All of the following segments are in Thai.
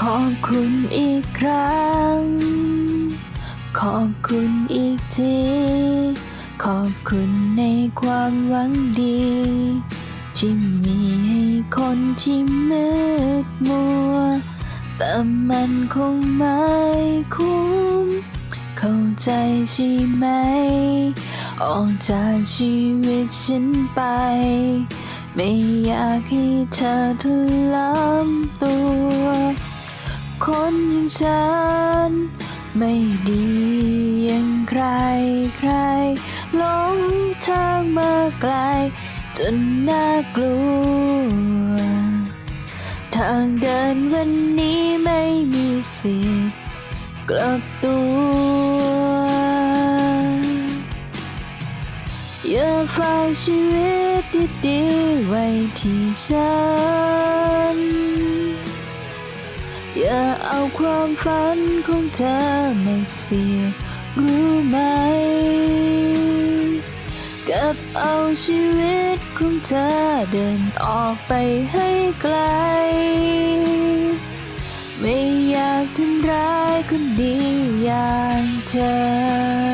ขอบคุณอีกครั้ง ขอบคุณอีกที ขอบคุณในความหวังดี ที่มีให้คนที่มืดมัว แต่มันคงไม่คุ้ม เข้าใจใช่ไหม ออกจากชีวิตฉันไป ไม่อยากให้เธอทุล้ำตัว คนอย่างฉัน ไม่ดีอย่างใครใครหลงทางมาไกล จนน่ากลัว ทางเดินวันนี้ไม่มีสิทธิ์กลับตัว อย่าฝากชีวิตดีๆไว้ที่ฉัน อย่าเอาความฝันของเธอมาเสียรู้ไหม กับเอาชีวิตของเธอเดินออกไปให้ไกล ไม่อยากทำร้ายคนดีอย่างเธอ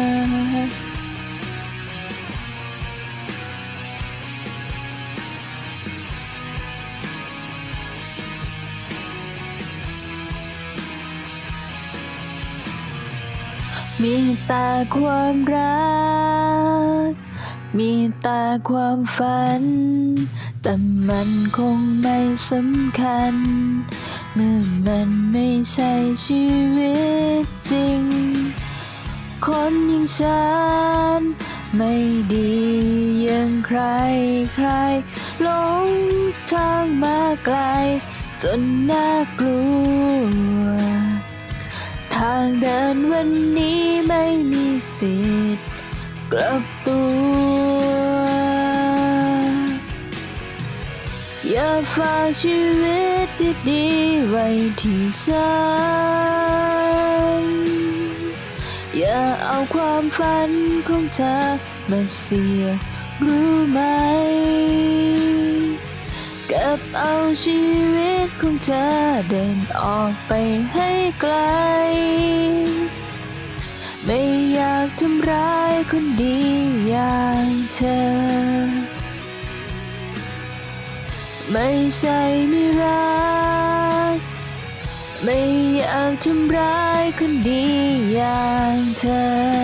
มีแต่ความรัก มีแต่ความฝัน แต่มันคงไม่สำคัญ เมื่อมันไม่ใช่ชีวิตจริง คนอย่างฉัน ไม่ดีอย่างใครใครหลงทางมาไกล จนน่ากลัว ทางเดินวันนี้ สิทธิ์กลับตัว อย่าฝากชีวิตดีๆไว้ที่ฉัน อย่าเอาความฝันของเธอมาเสียรู้ไหมกับเอาชีวิตของเธอเดินออกไปให้ไกล ไม่อยากทำร้ายคนดีอย่างเธอ ไม่ใช่ไม่รัก ไม่อยากทำร้ายคนดีอย่างเธอ